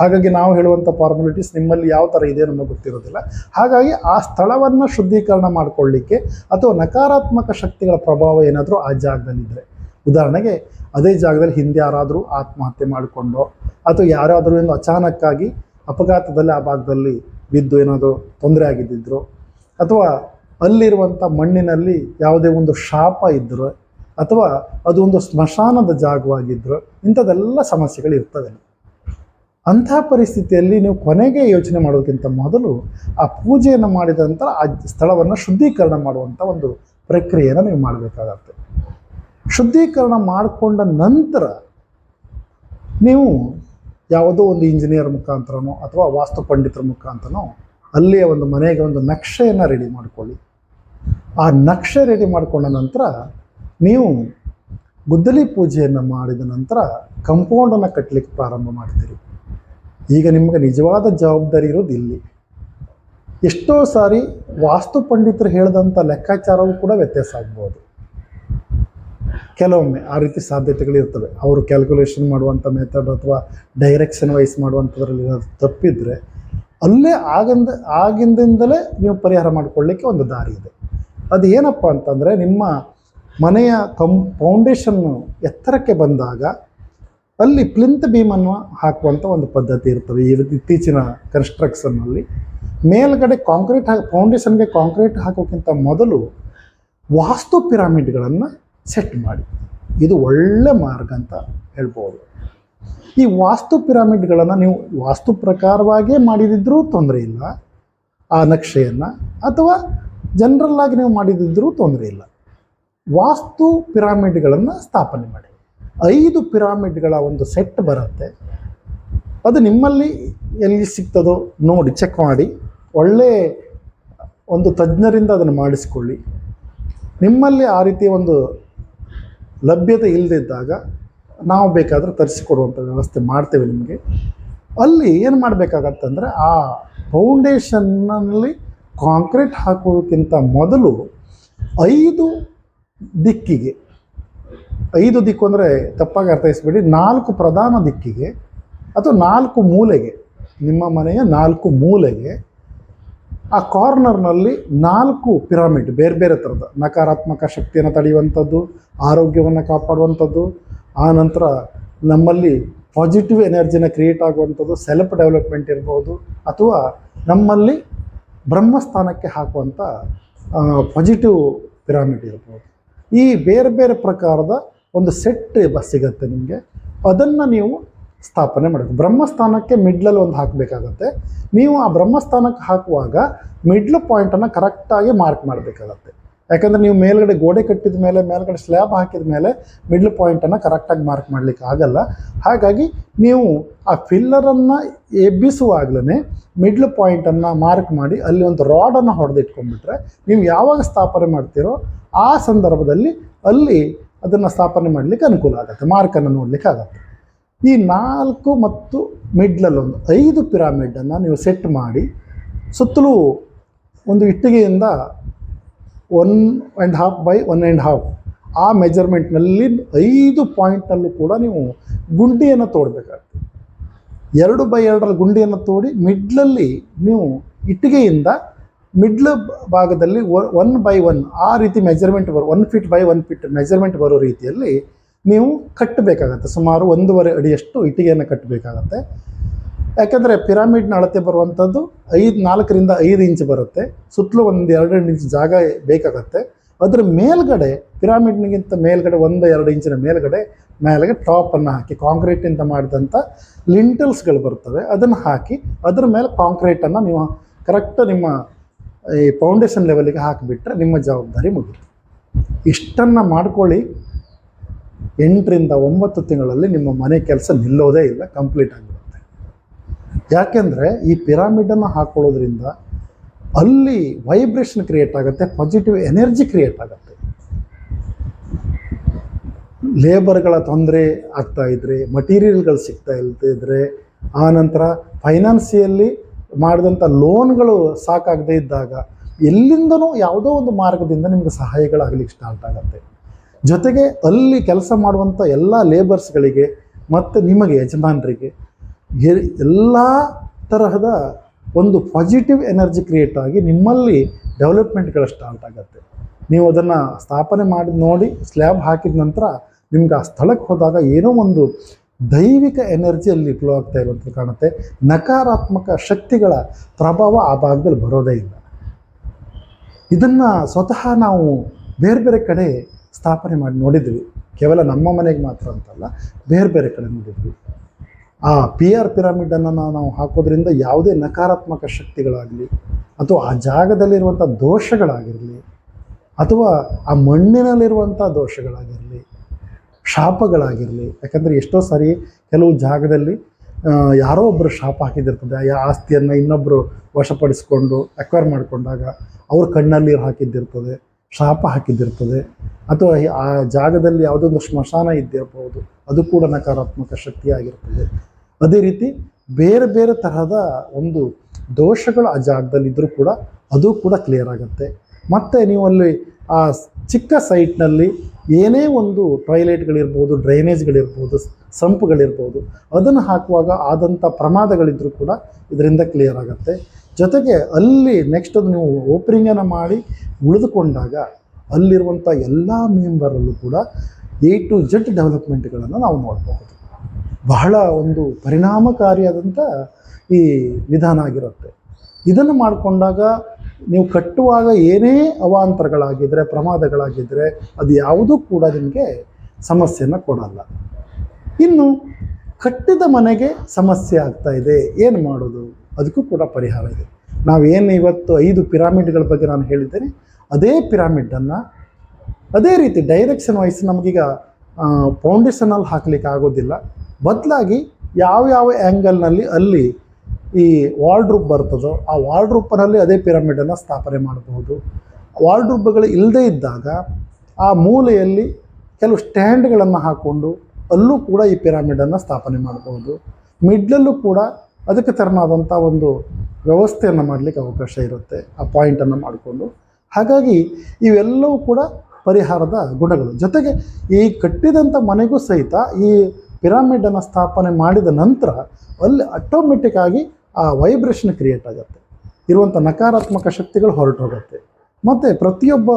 Speaker 1: ಹಾಗಾಗಿ ನಾವು ಹೇಳುವಂಥ ಫಾರ್ಮಾಲಿಟೀಸ್ ನಿಮ್ಮಲ್ಲಿ ಯಾವ ಥರ ಇದೆ ನಮಗೆ ಗೊತ್ತಿರೋದಿಲ್ಲ. ಹಾಗಾಗಿ ಆ ಸ್ಥಳವನ್ನು ಶುದ್ಧೀಕರಣ ಮಾಡಿಕೊಳ್ಳಿಕ್ಕೆ ಅಥವಾ ನಕಾರಾತ್ಮಕ ಶಕ್ತಿಗಳ ಪ್ರಭಾವ ಏನಾದರೂ ಆ ಜಾಗದಲ್ಲಿದ್ದರೆ ಉದಾಹರಣೆಗೆ, ಅದೇ ಜಾಗದಲ್ಲಿ ಹಿಂದೆ ಯಾರಾದರೂ ಆತ್ಮಹತ್ಯೆ ಮಾಡಿಕೊಂಡು, ಅಥವಾ ಯಾರಾದರೂ ಏನು ಅಚಾನಕ್ಕಾಗಿ ಅಪಘಾತದಲ್ಲಿ ಆ ಭಾಗದಲ್ಲಿ ಬಿದ್ದು ಏನಾದರೂ ತೊಂದರೆ ಆಗಿದ್ದಿದ್ರು, ಅಥವಾ ಅಲ್ಲಿರುವಂಥ ಮಣ್ಣಿನಲ್ಲಿ ಯಾವುದೇ ಒಂದು ಶಾಪ ಇದ್ದರು ಅಥವಾ ಅದು ಒಂದು ಸ್ಮಶಾನದ ಜಾಗವಾಗಿದ್ದರು ಇಂಥದೆಲ್ಲ ಸಮಸ್ಯೆಗಳು ಇರ್ತವೆ. ಅಂಥ ಪರಿಸ್ಥಿತಿಯಲ್ಲಿ ನೀವು ಕೊನೆಗೆ ಯೋಚನೆ ಮಾಡೋದಕ್ಕಿಂತ ಮೊದಲು ಆ ಪೂಜೆಯನ್ನು ಮಾಡಿದ ನಂತರ ಆ ಸ್ಥಳವನ್ನು ಶುದ್ಧೀಕರಣ ಮಾಡುವಂಥ ಒಂದು ಪ್ರಕ್ರಿಯೆಯನ್ನು ನೀವು ಮಾಡಬೇಕಾಗತ್ತೆ. ಶುದ್ಧೀಕರಣ ಮಾಡಿಕೊಂಡ ನಂತರ ನೀವು ಯಾವುದೋ ಒಂದು ಇಂಜಿನಿಯರ್ ಮುಖಾಂತರನೋ ಅಥವಾ ವಾಸ್ತು ಪಂಡಿತರ ಮುಖಾಂತರನೋ ಅಲ್ಲಿಯ ಒಂದು ಮನೆಗೆ ಒಂದು ನಕ್ಷೆಯನ್ನು ರೆಡಿ ಮಾಡ್ಕೊಳ್ಳಿ. ಆ ನಕ್ಷೆ ರೆಡಿ ಮಾಡಿಕೊಂಡ ನಂತರ ನೀವು ಗುದ್ದಲಿ ಪೂಜೆಯನ್ನು ಮಾಡಿದ ನಂತರ ಕಂಪೌಂಡನ್ನು ಕಟ್ಟಲಿಕ್ಕೆ ಪ್ರಾರಂಭ ಮಾಡ್ತೀರಿ. ಈಗ ನಿಮಗೆ ನಿಜವಾದ ಜವಾಬ್ದಾರಿ ಇರೋದು ಇಲ್ಲಿ. ಎಷ್ಟೋ ಸಾರಿ ವಾಸ್ತು ಪಂಡಿತರು ಹೇಳಿದಂಥ ಲೆಕ್ಕಾಚಾರವೂ ಕೂಡ ವ್ಯತ್ಯಾಸ ಆಗ್ಬೋದು. ಕೆಲವೊಮ್ಮೆ ಆ ರೀತಿ ಸಾಧ್ಯತೆಗಳಿರ್ತವೆ ಅವರು ಕ್ಯಾಲ್ಕುಲೇಷನ್ ಮಾಡುವಂಥ ಮೆಥಡ್ ಅಥವಾ ಡೈರೆಕ್ಷನ್ ವೈಸ್ ಮಾಡುವಂಥದ್ರಲ್ಲಿ ತಪ್ಪಿದ್ರೆ ಅಲ್ಲೇ ಆಗಂದ, ಆಗಿಂದಿಂದಲೇ ನೀವು ಪರಿಹಾರ ಮಾಡಿಕೊಳ್ಳಿಕ್ಕೆ ಒಂದು ದಾರಿ ಇದೆ. ಅದು ಏನಪ್ಪ ಅಂತಂದರೆ ನಿಮ್ಮ ಮನೆಯ ಕಂ ಫೌಂಡೇಶನ್ನು ಎತ್ತರಕ್ಕೆ ಬಂದಾಗ ಅಲ್ಲಿ ಪ್ಲಿಂತ್ ಬೀಮನ್ನು ಹಾಕುವಂಥ ಒಂದು ಪದ್ಧತಿ ಇರ್ತವೆ ಈ ಇತ್ತೀಚಿನ ಕನ್ಸ್ಟ್ರಕ್ಷನ್ನಲ್ಲಿ ಮೇಲ್ಗಡೆ ಕಾಂಕ್ರೀಟ್ ಹಾಕಿ ಫೌಂಡೇಶನ್ಗೆ ಕಾಂಕ್ರೀಟ್ ಹಾಕೋಕ್ಕಿಂತ ಮೊದಲು ವಾಸ್ತು ಪಿರಾಮಿಡ್ಗಳನ್ನು ಸೆಟ್ ಮಾಡಿ. ಇದು ಒಳ್ಳೆ ಮಾರ್ಗ ಅಂತ ಹೇಳ್ಬೋದು. ಈ ವಾಸ್ತು ಪಿರಾಮಿಡ್ಗಳನ್ನು ನೀವು ವಾಸ್ತು ಪ್ರಕಾರವಾಗೇ ಮಾಡಿದಿದ್ರೂ ತೊಂದರೆ ಇಲ್ಲ. ಆ ನಕ್ಷೆಯನ್ನು ಅಥವಾ ಜನರಲ್ ಆಗಿ ನೀವು ಮಾಡಿದಿದ್ರೂ ತೊಂದರೆ ಇಲ್ಲ. ವಾಸ್ತು ಪಿರಾಮಿಡ್ಗಳನ್ನು ಸ್ಥಾಪನೆ ಮಾಡಿ. ಐದು ಪಿರಾಮಿಡ್ಗಳ ಒಂದು ಸೆಟ್ ಬರುತ್ತೆ. ಅದು ನಿಮ್ಮಲ್ಲಿ ಎಲ್ಲಿ ಸಿಗ್ತದೋ ನೋಡಿ ಚೆಕ್ ಮಾಡಿ. ಒಳ್ಳೆ ಒಂದು ತಜ್ಞರಿಂದ ಅದನ್ನು ಮಾಡಿಸ್ಕೊಳ್ಳಿ. ನಿಮ್ಮಲ್ಲಿ ಆ ರೀತಿ ಒಂದು ಲಭ್ಯತೆ ಇಲ್ಲದಿದ್ದಾಗ ನಾವು ಬೇಕಾದರೆ ತರಿಸಿಕೊಡುವಂಥ ವ್ಯವಸ್ಥೆ ಮಾಡ್ತೇವೆ ನಿಮಗೆ. ಅಲ್ಲಿ ಏನು ಮಾಡಬೇಕಾಗತ್ತಂದರೆ ಆ ಫೌಂಡೇಶನ್ನಲ್ಲಿ ಕಾಂಕ್ರೀಟ್ ಹಾಕೋದಕ್ಕಿಂತ ಮೊದಲು ಐದು ದಿಕ್ಕಿಗೆ, ಐದು ದಿಕ್ಕು ಅಂದರೆ ತಪ್ಪಾಗಿ ಅರ್ಥೈಸ್ಬೇಡಿ, ನಾಲ್ಕು ಪ್ರಧಾನ ದಿಕ್ಕಿಗೆ ಅಥವಾ ನಾಲ್ಕು ಮೂಲೆಗೆ, ನಿಮ್ಮ ಮನೆಯ ನಾಲ್ಕು ಮೂಲೆಗೆ ಆ ಕಾರ್ನರ್ನಲ್ಲಿ ನಾಲ್ಕು ಪಿರಾಮಿಡ್ ಬೇರೆ ಬೇರೆ ಥರದ ನಕಾರಾತ್ಮಕ ಶಕ್ತಿಯನ್ನು ತಡೆಯುವಂಥದ್ದು, ಆರೋಗ್ಯವನ್ನು ಕಾಪಾಡುವಂಥದ್ದು, ಆ ನಂತರ ನಮ್ಮಲ್ಲಿ ಪಾಸಿಟಿವ್ ಎನರ್ಜಿನ ಕ್ರಿಯೇಟ್ ಆಗುವಂಥದ್ದು ಸೆಲ್ಫ್ ಡೆವಲಪ್ಮೆಂಟ್ ಇರ್ಬೋದು, ಅಥವಾ ನಮ್ಮಲ್ಲಿ ಬ್ರಹ್ಮಸ್ಥಾನಕ್ಕೆ ಹಾಕುವಂಥ ಪಾಸಿಟಿವ್ ಪಿರಾಮಿಡ್ ಇರ್ಬೋದು. ಈ ಬೇರೆ ಬೇರೆ ಪ್ರಕಾರದ ಒಂದು ಸೆಟ್ ಬಸ್ ಸಿಗುತ್ತೆ ನಿಮಗೆ. ಅದನ್ನು ನೀವು ಸ್ಥಾಪನೆ ಮಾಡಬೇಕು ಬ್ರಹ್ಮಸ್ಥಾನಕ್ಕೆ ಮಿಡ್ಲಲ್ಲಿ ಒಂದು ಹಾಕಬೇಕಾಗತ್ತೆ. ನೀವು ಆ ಬ್ರಹ್ಮಸ್ಥಾನಕ್ಕೆ ಹಾಕುವಾಗ ಮಿಡ್ಲ್ ಪಾಯಿಂಟನ್ನು ಕರೆಕ್ಟಾಗಿ ಮಾರ್ಕ್ ಮಾಡಬೇಕಾಗತ್ತೆ. ಯಾಕಂದರೆ ನೀವು ಮೇಲ್ಗಡೆ ಗೋಡೆ ಕಟ್ಟಿದ ಮೇಲೆ, ಮೇಲ್ಗಡೆ ಸ್ಲ್ಯಾಬ್ ಹಾಕಿದ ಮೇಲೆ ಮಿಡ್ಲ್ ಪಾಯಿಂಟನ್ನು ಕರೆಕ್ಟಾಗಿ ಮಾರ್ಕ್ ಮಾಡಲಿಕ್ಕೆ ಆಗಲ್ಲ. ಹಾಗಾಗಿ ನೀವು ಆ ಫಿಲ್ಲರನ್ನು ಎಬ್ಬಿಸುವಾಗಲೇ ಮಿಡ್ಲ್ ಪಾಯಿಂಟನ್ನು ಮಾರ್ಕ್ ಮಾಡಿ ಅಲ್ಲಿ ಒಂದು ರಾಡನ್ನು ಹೊಡೆದಿಟ್ಕೊಂಡ್ಬಿಟ್ರೆ ನೀವು ಯಾವಾಗ ಸ್ಥಾಪನೆ ಮಾಡ್ತೀರೋ ಆ ಸಂದರ್ಭದಲ್ಲಿ ಅಲ್ಲಿ ಅದನ್ನು ಸ್ಥಾಪನೆ ಮಾಡಲಿಕ್ಕೆ ಅನುಕೂಲ ಆಗುತ್ತೆ ಮಾರ್ಕನ್ನು ನೋಡಲಿಕ್ಕೆ ಆಗುತ್ತೆ. ಈ ನಾಲ್ಕು ಮತ್ತು ಮಿಡ್ಲಲ್ಲೊಂದು, ಐದು ಪಿರಾಮಿಡನ್ನು ನೀವು ಸೆಟ್ ಮಾಡಿ, ಸುತ್ತಲೂ ಒಂದು ಇಟ್ಟಿಗೆಯಿಂದ one and half by one and half ಆ ಮೆಜರ್ಮೆಂಟ್ನಲ್ಲಿ ಐದು ಪಾಯಿಂಟಲ್ಲೂ ಕೂಡ ನೀವು ಗುಂಡಿಯನ್ನು ತೋಡಬೇಕಾಗ್ತದೆ. ಎರಡು ಬೈ ಎರಡರಲ್ಲಿ ಗುಂಡಿಯನ್ನು ತೋಡಿ ಮಿಡ್ಲಲ್ಲಿ ನೀವು ಇಟ್ಟಿಗೆಯಿಂದ ಮಿಡ್ಲ್ ಭಾಗದಲ್ಲಿ ಒನ್ ಬೈ ಒನ್ ಆ ರೀತಿ ಮೆಜರ್ಮೆಂಟ್ ಬರೋ one feet by one feet measurement ಬರೋ ರೀತಿಯಲ್ಲಿ ನೀವು ಕಟ್ಟಬೇಕಾಗತ್ತೆ. ಸುಮಾರು ಒಂದೂವರೆ ಅಡಿಯಷ್ಟು ಇಟ್ಟಿಗೆಯನ್ನು ಕಟ್ಟಬೇಕಾಗತ್ತೆ. ಯಾಕೆಂದರೆ ಪಿರಾಮಿಡ್ನ ಅಳತೆ ಬರುವಂಥದ್ದು ಐದು, ನಾಲ್ಕರಿಂದ ಐದು ಇಂಚ್ ಬರುತ್ತೆ. ಸುತ್ತಲೂ ಒಂದು ಎರಡು ಇಂಚ್ ಜಾಗ ಬೇಕಾಗತ್ತೆ. ಅದರ ಮೇಲ್ಗಡೆ, ಪಿರಾಮಿಡ್ನಿಗಿಂತ ಮೇಲ್ಗಡೆ ಒಂದು, ಎರಡು ಇಂಚಿನ ಮೇಲ್ಗಡೆ ಮೇಲೆಗೆ ಟಾಪನ್ನು ಹಾಕಿ ಕಾಂಕ್ರೀಟಿಂದ ಮಾಡಿದಂಥ ಲಿಂಟಲ್ಸ್ಗಳು ಬರ್ತವೆ ಅದನ್ನು ಹಾಕಿ, ಅದ್ರ ಮೇಲೆ ಕಾಂಕ್ರೀಟನ್ನು ನೀವು ಕರೆಕ್ಟ್ ನಿಮ್ಮ ಈ ಫೌಂಡೇಶನ್ ಲೆವೆಲಿಗೆ ಹಾಕಿಬಿಟ್ರೆ ನಿಮ್ಮ ಜವಾಬ್ದಾರಿ ಮುಗಿತು. ಇಷ್ಟನ್ನು ಮಾಡ್ಕೊಳ್ಳಿ. ಎಂಟರಿಂದ ಒಂಬತ್ತು ತಿಂಗಳಲ್ಲಿ ನಿಮ್ಮ ಮನೆ ಕೆಲಸ ನಿಲ್ಲೋದೇ ಇಲ್ಲ ಕಂಪ್ಲೀಟ್ ಆಗಿಬಿಡುತ್ತೆ ಯಾಕೆಂದರೆ ಈ ಪಿರಾಮಿಡನ್ನು ಹಾಕೊಳ್ಳೋದ್ರಿಂದ ಅಲ್ಲಿ ವೈಬ್ರೇಷನ್ ಕ್ರಿಯೇಟ್ ಆಗುತ್ತೆ ಪಾಸಿಟಿವ್ ಎನರ್ಜಿ ಕ್ರಿಯೇಟ್ ಆಗುತ್ತೆ. ಲೇಬರ್ಗಳ ತೊಂದರೆ ಆಗ್ತಾ ಇದ್ರೆ ಮಟೀರಿಯಲ್ಗಳು ಸಿಗ್ತಾ ಇಲ್ದಿದ್ರೆ, ಆ ನಂತರ ಫೈನಾನ್ಸಿಯಲ್ಲಿ ಮಾಡಿದಂಥ ಲೋನ್ಗಳು ಸಾಕಾಗದೇ ಇದ್ದಾಗ ಎಲ್ಲಿಂದನೂ ಯಾವುದೋ ಒಂದು ಮಾರ್ಗದಿಂದ ನಿಮಗೆ ಸಹಾಯಗಳಾಗಲಿಕ್ಕೆ ಸ್ಟಾರ್ಟ್ ಆಗುತ್ತೆ. ಜೊತೆಗೆ ಅಲ್ಲಿ ಕೆಲಸ ಮಾಡುವಂಥ ಎಲ್ಲ ಲೇಬರ್ಸ್ಗಳಿಗೆ ಮತ್ತು ನಿಮಗೆ ಯಜಮಾನರಿಗೆ ಎಲ್ಲ ತರಹದ ಒಂದು ಪಾಸಿಟಿವ್ ಎನರ್ಜಿ ಕ್ರಿಯೇಟ್ ಆಗಿ ನಿಮ್ಮಲ್ಲಿ ಡೆವಲಪ್ಮೆಂಟ್ಗಳು ಸ್ಟಾರ್ಟ್ ಆಗುತ್ತೆ. ನೀವು ಅದನ್ನು ಸ್ಥಾಪನೆ ಮಾಡಿ ನೋಡಿ ಸ್ಲ್ಯಾಬ್ ಹಾಕಿದ ನಂತರ ನಿಮ್ಗೆ ಆ ಸ್ಥಳಕ್ಕೆ ಹೋದಾಗ ಏನೋ ಒಂದು ದೈವಿಕ ಎನರ್ಜಿಯಲ್ಲಿ ಫ್ಲೋ ಆಗ್ತಾ ಇರುವಂಥದ್ದು ಕಾಣುತ್ತೆ. ನಕಾರಾತ್ಮಕ ಶಕ್ತಿಗಳ ಪ್ರಭಾವ ಆ ಭಾಗದಲ್ಲಿ ಬರೋದೇ ಇಲ್ಲ. ಇದನ್ನು ಸ್ವತಃ ನಾವು ಬೇರೆ ಬೇರೆ ಕಡೆ ಸ್ಥಾಪನೆ ಮಾಡಿ ನೋಡಿದ್ವಿ. ಕೇವಲ ನಮ್ಮ ಮನೆಗೆ ಮಾತ್ರ ಅಂತಲ್ಲ, ಬೇರೆ ಬೇರೆ ಕಡೆ ನೋಡಿದ್ವಿ. ಆ ಪಿ ಆರ್ ಪಿರಾಮಿಡನ್ನು ನಾವು ಹಾಕೋದ್ರಿಂದ ಯಾವುದೇ ನಕಾರಾತ್ಮಕ ಶಕ್ತಿಗಳಾಗಲಿ ಅಥವಾ ಆ ಜಾಗದಲ್ಲಿರುವಂಥ ದೋಷಗಳಾಗಿರಲಿ ಅಥವಾ ಆ ಮಣ್ಣಿನಲ್ಲಿರುವಂಥ ದೋಷಗಳಾಗಿರಲಿ, ಶಾಪಗಳಾಗಿರಲಿ, ಯಾಕಂದರೆ ಎಷ್ಟೋ ಸಾರಿ ಕೆಲವು ಜಾಗದಲ್ಲಿ ಯಾರೋ ಒಬ್ಬರು ಶಾಪ ಹಾಕಿದ್ದಿರ್ತದೆ. ಆ ಆಸ್ತಿಯನ್ನು ಇನ್ನೊಬ್ಬರು ವಶಪಡಿಸ್ಕೊಂಡು ಅಕ್ವೈರ್ ಮಾಡಿಕೊಂಡಾಗ ಅವ್ರ ಕಣ್ಣಲ್ಲಿ ಹಾಕಿದ್ದಿರ್ತದೆ. ಶಾಪ ಹಾಕಿದ್ದಿರ್ತದೆ. ಅಥವಾ ಆ ಜಾಗದಲ್ಲಿ ಯಾವುದೊಂದು ಸ್ಮಶಾನ ಇದ್ದಿರಬಹುದು, ಅದು ಕೂಡ ನಕಾರಾತ್ಮಕ ಶಕ್ತಿಯಾಗಿರ್ತದೆ. ಅದೇ ರೀತಿ ಬೇರೆ ಬೇರೆ ತರಹದ ಒಂದು ದೋಷಗಳು ಆ ಜಾಗದಲ್ಲಿ ಇದ್ದರೂ ಕೂಡ ಅದು ಕೂಡ ಕ್ಲಿಯರ್ ಆಗುತ್ತೆ. ಮತ್ತು ನೀವು ಅಲ್ಲಿ ಆ ಚಿಕ್ಕ ಸೈಟ್ನಲ್ಲಿ ಏನೇ ಒಂದು ಟಾಯ್ಲೆಟ್ಗಳಿರ್ಬೋದು ಡ್ರೈನೇಜ್ಗಳಿರ್ಬೋದು ಸಂಪುಗಳಿರ್ಬೋದು ಅದನ್ನು ಹಾಕುವಾಗ ಆದಂಥ ಪ್ರಮಾದಗಳಿದ್ದರೂ ಕೂಡ ಇದರಿಂದ ಕ್ಲಿಯರ್ ಆಗುತ್ತೆ. ಜೊತೆಗೆ ಅಲ್ಲಿ ನೆಕ್ಸ್ಟ್ ಅದು ನೀವು ಓಪನಿಂಗನ್ನು ಮಾಡಿ ಉಳಿದುಕೊಂಡಾಗ ಅಲ್ಲಿರುವಂಥ ಎಲ್ಲ ಮೆಂಬರಲ್ಲೂ ಕೂಡ ಎ ಟು ಜೆಡ್ ಡೆವಲಪ್ಮೆಂಟ್ಗಳನ್ನು ನಾವು ನೋಡಬಹುದು. ಬಹಳ ಒಂದು ಪರಿಣಾಮಕಾರಿಯಾದಂಥ ಈ ವಿಧಾನ ಆಗಿರುತ್ತೆ. ಇದನ್ನು ಮಾಡಿಕೊಂಡಾಗ ನೀವು ಕಟ್ಟುವಾಗ ಏನೇ ಅವಾಂತರಗಳಾಗಿದ್ದರೆ ಪ್ರಮಾದಗಳಾಗಿದ್ದರೆ ಅದು ಯಾವುದೂ ಕೂಡ ನಿಮಗೆ ಸಮಸ್ಯೆಯನ್ನು ಕೊಡಲ್ಲ. ಇನ್ನು ಕಟ್ಟಿದ ಮನೆಗೆ ಸಮಸ್ಯೆ ಆಗ್ತಾ ಇದೆ, ಏನು ಮಾಡೋದು? ಅದಕ್ಕೂ ಕೂಡ ಪರಿಹಾರ ಇದೆ. ನಾವೇನು ಇವತ್ತು ಐದು ಪಿರಾಮಿಡ್ಗಳ ಬಗ್ಗೆ ನಾನು ಹೇಳಿದ್ದೇನೆ, ಅದೇ ಪಿರಾಮಿಡನ್ನು ಅದೇ ರೀತಿ ಡೈರೆಕ್ಷನ್ ವೈಸ್ ನಮಗೀಗ ಫೌಂಡೇಶನಲ್ಲಿ ಹಾಕಲಿಕ್ಕೆ ಆಗೋದಿಲ್ಲ. ಬದಲಾಗಿ ಯಾವ್ಯಾವ ಆ್ಯಂಗಲ್ನಲ್ಲಿ ಅಲ್ಲಿ ಈ ವಾರ್ಡ್ರೂಪ್ ಬರ್ತದೋ ಆ ವಾರ್ಡ್ರೂಪ್ನಲ್ಲಿ ಅದೇ ಪಿರಮಿಡನ್ನು ಸ್ಥಾಪನೆ ಮಾಡಬಹುದು ವಾರ್ಡ್ರೂಪ್ಗಳು ಇಲ್ಲದೇ ಇದ್ದಾಗ ಆ ಮೂಲೆಯಲ್ಲಿ ಕೆಲವು ಸ್ಟ್ಯಾಂಡ್ಗಳನ್ನು ಹಾಕ್ಕೊಂಡು ಅಲ್ಲೂ ಕೂಡ ಈ ಪಿರಾಮಿಡನ್ನು ಸ್ಥಾಪನೆ ಮಾಡಬಹುದು ಮಿಡ್ಲಲ್ಲೂ ಕೂಡ ಅದಕ್ಕೆ ತೆರನಾದಂಥ ಒಂದು ವ್ಯವಸ್ಥೆಯನ್ನು ಮಾಡಲಿಕ್ಕೆ ಅವಕಾಶ ಇರುತ್ತೆ, ಆ ಪಾಯಿಂಟನ್ನು ಮಾಡಿಕೊಂಡು. ಹಾಗಾಗಿ ಇವೆಲ್ಲವೂ ಕೂಡ ಪರಿಹಾರದ ಗುಣಗಳು. ಜೊತೆಗೆ ಈ ಕಟ್ಟಿದಂಥ ಮನೆಗೂ ಸಹಿತ ಈ ಪಿರಾಮಿಡನ್ನು ಸ್ಥಾಪನೆ ಮಾಡಿದ ನಂತರ ಅಲ್ಲಿ ಆಟೋಮೆಟಿಕ್ ಆಗಿ ಆ ವೈಬ್ರೇಷನ್ ಕ್ರಿಯೇಟ್ ಆಗುತ್ತೆ. ಇರುವಂಥ ನಕಾರಾತ್ಮಕ ಶಕ್ತಿಗಳು ಹೊರಟು ಹೋಗುತ್ತೆ. ಮತ್ತು ಪ್ರತಿಯೊಬ್ಬ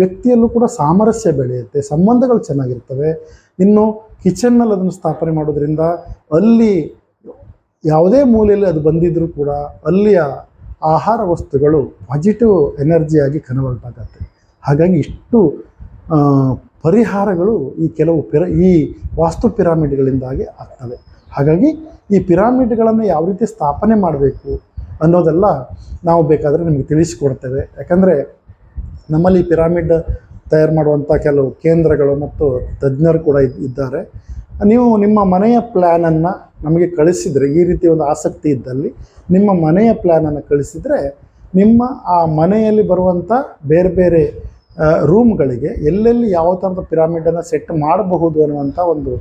Speaker 1: ವ್ಯಕ್ತಿಯಲ್ಲೂ ಕೂಡ ಸಾಮರಸ್ಯ ಬೆಳೆಯುತ್ತೆ, ಸಂಬಂಧಗಳು ಚೆನ್ನಾಗಿರ್ತವೆ. ಇನ್ನು ಕಿಚನ್ನಲ್ಲಿ ಅದನ್ನು ಸ್ಥಾಪನೆ ಮಾಡೋದ್ರಿಂದ ಅಲ್ಲಿ ಯಾವುದೇ ಮೂಲೆಯಲ್ಲಿ ಅದು ಬಂದಿದ್ದರೂ ಕೂಡ ಅಲ್ಲಿಯ ಆಹಾರ ವಸ್ತುಗಳು ಪಾಸಿಟಿವ್ ಎನರ್ಜಿಯಾಗಿ ಕನ್ವರ್ಟ್ ಆಗುತ್ತೆ ಹಾಗಾಗಿ ಇಷ್ಟು ಪರಿಹಾರಗಳು ಈ ಕೆಲವು ಪಿರ, ಈ ವಾಸ್ತು ಪಿರಾಮಿಡ್ಗಳಿಂದಾಗಿ ಆಗ್ತವೆ. ಹಾಗಾಗಿ ಈ ಪಿರಾಮಿಡ್ಗಳನ್ನು ಯಾವ ರೀತಿ ಸ್ಥಾಪನೆ ಮಾಡಬೇಕು ಅನ್ನೋದೆಲ್ಲ ನಾವು ಬೇಕಾದರೆ ನಿಮಗೆ ತಿಳಿಸಿಕೊಡ್ತೇವೆ. ಯಾಕಂದರೆ ನಮ್ಮಲ್ಲಿ ಪಿರಾಮಿಡ್ ತಯಾರು ಮಾಡುವಂಥ ಕೆಲವು ಕೇಂದ್ರಗಳು ಮತ್ತು ತಜ್ಞರು ಕೂಡ ಇದ್- ಇದ್ದಾರೆ. ನೀವು ನಿಮ್ಮ ಮನೆಯ ಪ್ಲ್ಯಾನನ್ನು ನಮಗೆ ಕಳಿಸಿದರೆ, ಈ ರೀತಿ ಒಂದು ಆಸಕ್ತಿ ಇದ್ದಲ್ಲಿ ನಿಮ್ಮ ಮನೆಯ ಪ್ಲ್ಯಾನನ್ನು ಕಳಿಸಿದರೆ, ನಿಮ್ಮ ಆ ಮನೆಯಲ್ಲಿ ಬರುವಂಥ ಬೇರೆ ಬೇರೆ ರೂಮ್ಗಳಿಗೆ ಎಲ್ಲೆಲ್ಲಿ ಯಾವ ಥರದ ಪಿರಾಮಿಡನ್ನು ಸೆಟ್ ಮಾಡಬಹುದು ಅನ್ನುವಂಥ ಒಂದು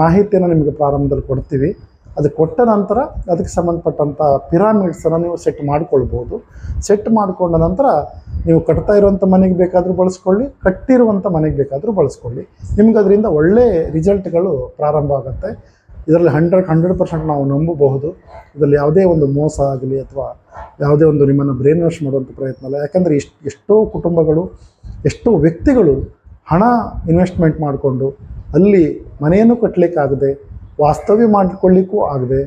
Speaker 1: ಮಾಹಿತಿಯನ್ನು ನಿಮಗೆ ಪ್ರಾರಂಭದಲ್ಲಿ ಕೊಡ್ತೀವಿ. ಅದು ಕೊಟ್ಟ ನಂತರ ಅದಕ್ಕೆ ಸಂಬಂಧಪಟ್ಟಂಥ ಪಿರಾಮಿಡ್ಸನ್ನು ನೀವು ಸೆಟ್ ಮಾಡಿಕೊಳ್ಬೋದು. ಸೆಟ್ ಮಾಡಿಕೊಂಡ ನಂತರ ನೀವು ಕಟ್ತಾ ಇರುವಂಥ ಮನೆಗೆ ಬೇಕಾದರೂ ಬಳಸ್ಕೊಳ್ಳಿ ಕಟ್ಟಿರುವಂಥ ಮನೆಗೆ ಬೇಕಾದರೂ ಬಳಸ್ಕೊಳ್ಳಿ. ನಿಮ್ಗೆ ಅದರಿಂದ ಒಳ್ಳೆ ರಿಸಲ್ಟ್ಗಳು ಪ್ರಾರಂಭ ಆಗುತ್ತೆ. ಇದರಲ್ಲಿ ಹಂಡ್ರೆಡ್ ಹಂಡ್ರೆಡ್ ಪರ್ಸೆಂಟ್ ನಾವು ನಂಬಬಹುದು. ಇದರಲ್ಲಿ ಯಾವುದೇ ಒಂದು ಮೋಸ ಆಗಲಿ ಅಥವಾ ಯಾವುದೇ ಒಂದು ನಿಮ್ಮನ್ನು ಬ್ರೈನ್ ವಾಶ್ ಮಾಡುವಂಥ ಪ್ರಯತ್ನ ಅಲ್ಲ ಯಾಕಂದರೆ ಇಷ್ಟು, ಎಷ್ಟೋ ಕುಟುಂಬಗಳು, ಎಷ್ಟೋ ವ್ಯಕ್ತಿಗಳು ಹಣ ಇನ್ವೆಸ್ಟ್ಮೆಂಟ್ ಮಾಡಿಕೊಂಡು ಅಲ್ಲಿ ಮನೆಯನ್ನು ಕಟ್ಟಲಿಕ್ಕಾಗದೆ ವಾಸ್ತವ್ಯ ಮಾಡಿಕೊಳ್ಳಿಕ್ಕೂ ಆಗದೆ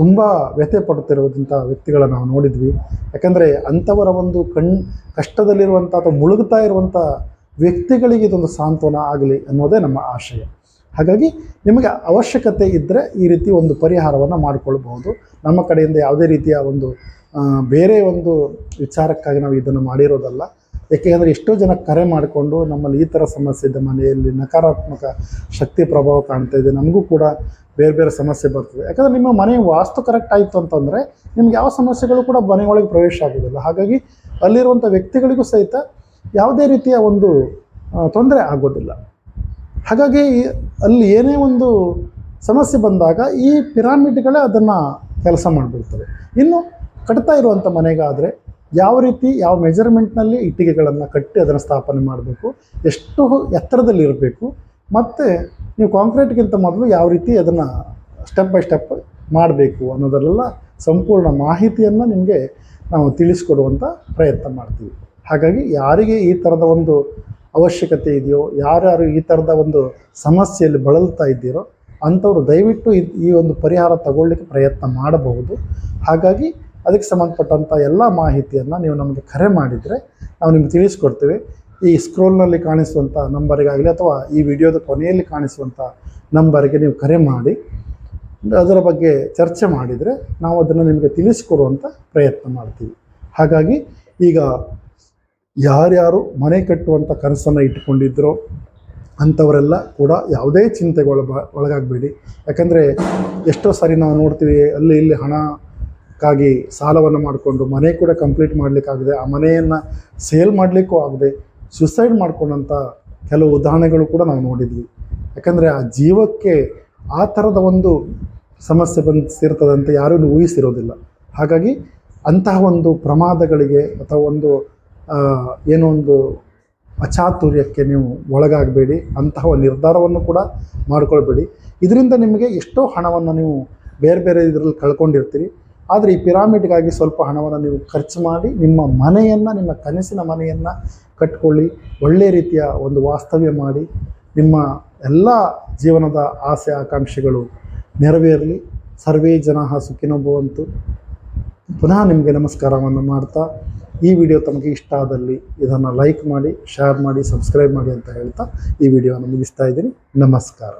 Speaker 1: ತುಂಬ ವ್ಯಥೆ ಪಡುತ್ತಿರುವಂಥ ವ್ಯಕ್ತಿಗಳನ್ನು ನಾವು ನೋಡಿದ್ವಿ. ಯಾಕಂದರೆ ಅಂಥವರ ಒಂದು ಕಣ್ ಕಷ್ಟದಲ್ಲಿರುವಂಥ ಅಥವಾ ಮುಳುಗ್ತಾ ಇರುವಂಥ ವ್ಯಕ್ತಿಗಳಿಗೆ ಇದೊಂದು ಸಾಂತ್ವನ ಆಗಲಿ ಅನ್ನೋದೇ ನಮ್ಮ ಆಶಯ. ಹಾಗಾಗಿ ನಿಮಗೆ ಅವಶ್ಯಕತೆ ಇದ್ದರೆ ಈ ರೀತಿ ಒಂದು ಪರಿಹಾರವನ್ನು ಮಾಡಿಕೊಳ್ಬಹುದು. ನಮ್ಮ ಕಡೆಯಿಂದ ಯಾವುದೇ ರೀತಿಯ ಒಂದು ಬೇರೆ ಒಂದು ವಿಚಾರಕ್ಕಾಗಿ ನಾವು ಇದನ್ನು ಮಾಡಿರೋದಲ್ಲ. ಏಕೆಂದರೆ ಎಷ್ಟೋ ಜನ ಕರೆ ಮಾಡಿಕೊಂಡು ನಮ್ಮಲ್ಲಿ ಈ ಥರ ಸಮಸ್ಯೆ ಇದೆ ಮನೆಯಲ್ಲಿ, ನಕಾರಾತ್ಮಕ ಶಕ್ತಿ ಪ್ರಭಾವ ಕಾಣ್ತಾ ಇದೆ. ನಮಗೂ ಕೂಡ ಬೇರೆ ಬೇರೆ ಸಮಸ್ಯೆ ಬರ್ತದೆ. ಯಾಕಂದರೆ ನಿಮ್ಮ ಮನೆ ವಾಸ್ತು ಕರೆಕ್ಟ್ ಆಯಿತು ಅಂತಂದರೆ ನಿಮ್ಗೆ ಯಾವ ಸಮಸ್ಯೆಗಳು ಕೂಡ ಮನೆಯೊಳಗೆ ಪ್ರವೇಶ ಆಗೋದಿಲ್ಲ ಹಾಗಾಗಿ ಅಲ್ಲಿರುವಂಥ ವ್ಯಕ್ತಿಗಳಿಗೂ ಸಹಿತ ಯಾವುದೇ ರೀತಿಯ ಒಂದು ತೊಂದರೆ ಆಗೋದಿಲ್ಲ. ಹಾಗಾಗಿ ಅಲ್ಲಿ ಏನೇ ಒಂದು ಸಮಸ್ಯೆ ಬಂದಾಗ ಈ ಪಿರಾಮಿಡ್ಗಳೇ ಅದನ್ನು ಕೆಲಸ ಮಾಡಿಬಿಡ್ತವೆ. ಇನ್ನು ಕಟ್ತಾ ಇರುವಂಥ ಮನೆಗಾದರೆ ಯಾವ ರೀತಿ, ಯಾವ ಮೆಜರ್ಮೆಂಟ್ನಲ್ಲಿ ಇಟ್ಟಿಗೆಗಳನ್ನು ಕಟ್ಟಿ ಅದನ್ನು ಸ್ಥಾಪನೆ ಮಾಡಬೇಕು, ಎಷ್ಟು ಎತ್ತರದಲ್ಲಿ ಇರಬೇಕು, ಮತ್ತು ನೀವು ಕಾಂಕ್ರೀಟ್ಗಿಂತ ಮೊದಲು ಯಾವ ರೀತಿ ಅದನ್ನು ಸ್ಟೆಪ್ ಬೈ ಸ್ಟೆಪ್ ಮಾಡಬೇಕು ಅನ್ನೋದರೆಲ್ಲ ಸಂಪೂರ್ಣ ಮಾಹಿತಿಯನ್ನು ನಿಮಗೆ ನಾವು ತಿಳಿಸ್ಕೊಡುವಂಥ ಪ್ರಯತ್ನ ಮಾಡ್ತೀವಿ. ಹಾಗಾಗಿ ಯಾರಿಗೆ ಈ ಥರದ ಒಂದು ಅವಶ್ಯಕತೆ ಇದೆಯೋ, ಯಾರ್ಯಾರು ಈ ಥರದ ಒಂದು ಸಮಸ್ಯೆಯಲ್ಲಿ ಬಳಲ್ತಾ ಇದ್ದೀರೋ, ಅಂಥವ್ರು ದಯವಿಟ್ಟು ಈ- ಈ ಒಂದು ಪರಿಹಾರ ತಗೊಳ್ಳಿಕ್ಕೆ ಪ್ರಯತ್ನ ಮಾಡಬಹುದು. ಹಾಗಾಗಿ ಅದಕ್ಕೆ ಸಂಬಂಧಪಟ್ಟಂಥ ಎಲ್ಲ ಮಾಹಿತಿಯನ್ನು ನೀವು ನಮಗೆ ಕರೆ ಮಾಡಿದರೆ ನಾವು ನಿಮ್ಗೆ ತಿಳಿಸ್ಕೊಡ್ತೇವೆ. ಈ ಸ್ಕ್ರೋಲ್ನಲ್ಲಿ ಕಾಣಿಸುವಂಥ ನಂಬರಿಗಾಗಲಿ ಅಥವಾ ಈ ವಿಡಿಯೋದ ಕೊನೆಯಲ್ಲಿ ಕಾಣಿಸುವಂಥ ನಂಬರಿಗೆ ನೀವು ಕರೆ ಮಾಡಿ. ಅದರ ಬಗ್ಗೆ ಚರ್ಚೆ ಮಾಡಿದರೆ ನಾವು ಅದನ್ನು ನಿಮಗೆ ತಿಳಿಸಿಕೊಡುವಂಥ ಪ್ರಯತ್ನ ಮಾಡ್ತೀವಿ. ಹಾಗಾಗಿ ಈಗ ಯಾರ್ಯಾರು ಮನೆ ಕಟ್ಟುವಂಥ ಕನಸನ್ನು ಇಟ್ಟುಕೊಂಡಿದ್ರೋ ಅಂಥವರೆಲ್ಲ ಕೂಡ ಯಾವುದೇ ಚಿಂತೆಗೆ ಒಳಗ ಒಳಗಾಗಬೇಡಿ. ಯಾಕಂದರೆ ಎಷ್ಟೋ ಸಾರಿ ನಾವು ನೋಡ್ತೀವಿ, ಅಲ್ಲಿ ಇಲ್ಲಿ ಹಣಕ್ಕಾಗಿ ಸಾಲವನ್ನು ಮಾಡಿಕೊಂಡು ಮನೆ ಕೂಡ ಕಂಪ್ಲೀಟ್ ಮಾಡಲಿಕ್ಕಾಗದೆ. ಆ ಮನೆಯನ್ನು ಸೇಲ್ ಮಾಡಲಿಕ್ಕೂ ಆಗದೆ ಸುಸೈಡ್ ಮಾಡಿಕೊಂಡಂಥ ಕೆಲವು ಉದಾಹರಣೆಗಳು ಕೂಡ ನಾವು ನೋಡಿದ್ವಿ. ಯಾಕಂದರೆ ಆ ಜೀವಕ್ಕೆ ಆ ಥರದ ಒಂದು ಸಮಸ್ಯೆ ಬಂದು ಅಂತ ಯಾರೂ ಊಹಿಸಿರೋದಿಲ್ಲ. ಹಾಗಾಗಿ ಅಂತಹ ಒಂದು ಪ್ರಮಾದಗಳಿಗೆ ಅಥವಾ ಒಂದು ಏನೋ ಒಂದು ಅಚಾತುರ್ಯಕ್ಕೆ ನೀವು ಒಳಗಾಗಬೇಡಿ. ಅಂತಹ ನಿರ್ಧಾರವನ್ನು ಕೂಡ ಮಾಡಿಕೊಳ್ಬೇಡಿ. ಇದರಿಂದ ನಿಮಗೆ ಎಷ್ಟೋ ಹಣವನ್ನು ನೀವು ಬೇರೆ ಬೇರೆ ಇದರಲ್ಲಿ ಕಳ್ಕೊಂಡಿರ್ತೀರಿ. ಆದರೆ ಈ ಪಿರಾಮಿಡ್ಗಾಗಿ ಸ್ವಲ್ಪ ಹಣವನ್ನು ನೀವು ಖರ್ಚು ಮಾಡಿ ನಿಮ್ಮ ಮನೆಯನ್ನು, ನಿಮ್ಮ ಕನಸಿನ ಮನೆಯನ್ನು ಕಟ್ಕೊಳ್ಳಿ ಒಳ್ಳೆಯ ರೀತಿಯ ಒಂದು ವಾಸ್ತವ್ಯ ಮಾಡಿ, ನಿಮ್ಮ ಎಲ್ಲ ಜೀವನದ ಆಸೆ, ಆಕಾಂಕ್ಷೆಗಳು ನೆರವೇರಲಿ. ಸರ್ವೇ ಜನ ಸುಖಿನೋ ಭವಂತು ಪುನಃ ನಿಮಗೆ ನಮಸ್ಕಾರವನ್ನು ಮಾಡ್ತಾ, ಈ ವಿಡಿಯೋ ತಮಗೆ ಇಷ್ಟ ಆದಲ್ಲಿ ಇದನ್ನು ಲೈಕ್ ಮಾಡಿ, ಶೇರ್ ಮಾಡಿ, ಸಬ್ಸ್ಕ್ರೈಬ್ ಮಾಡಿ ಅಂತ ಹೇಳ್ತಾ ಈ ವಿಡಿಯೋವನ್ನು ಮುಗಿಸ್ತಾ ಇದ್ದೀನಿ. ನಮಸ್ಕಾರ.